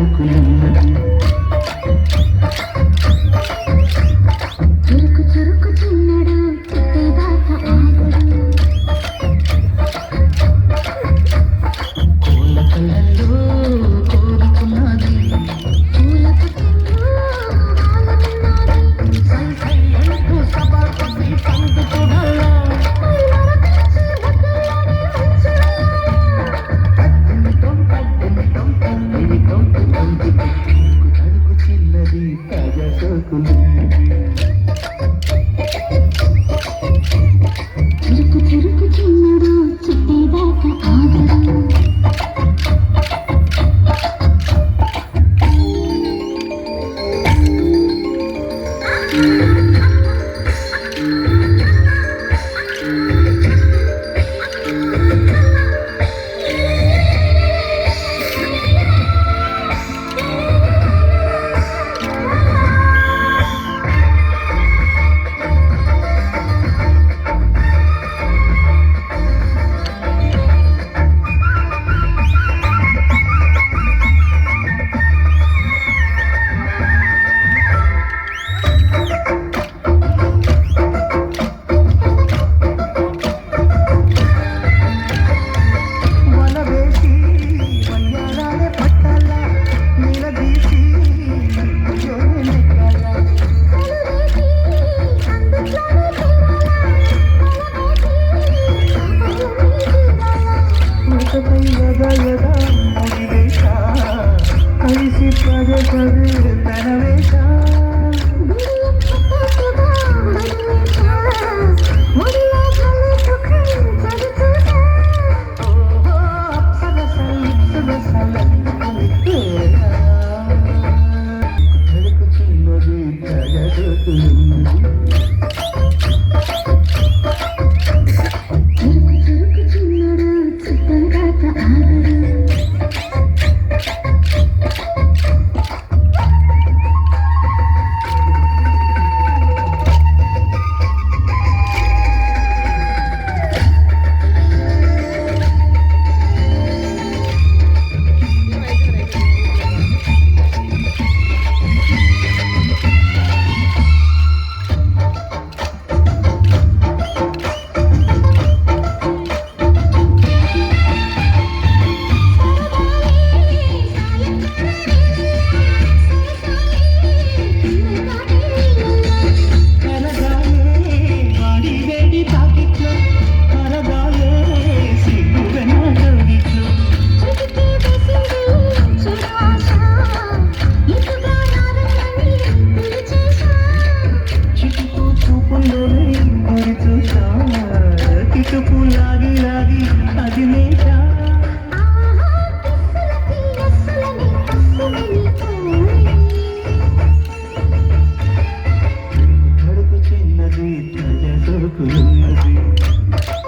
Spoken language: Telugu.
Cool. కడుపు చిన్నది కగ సోకులు. kırdım. പോകുന്നത്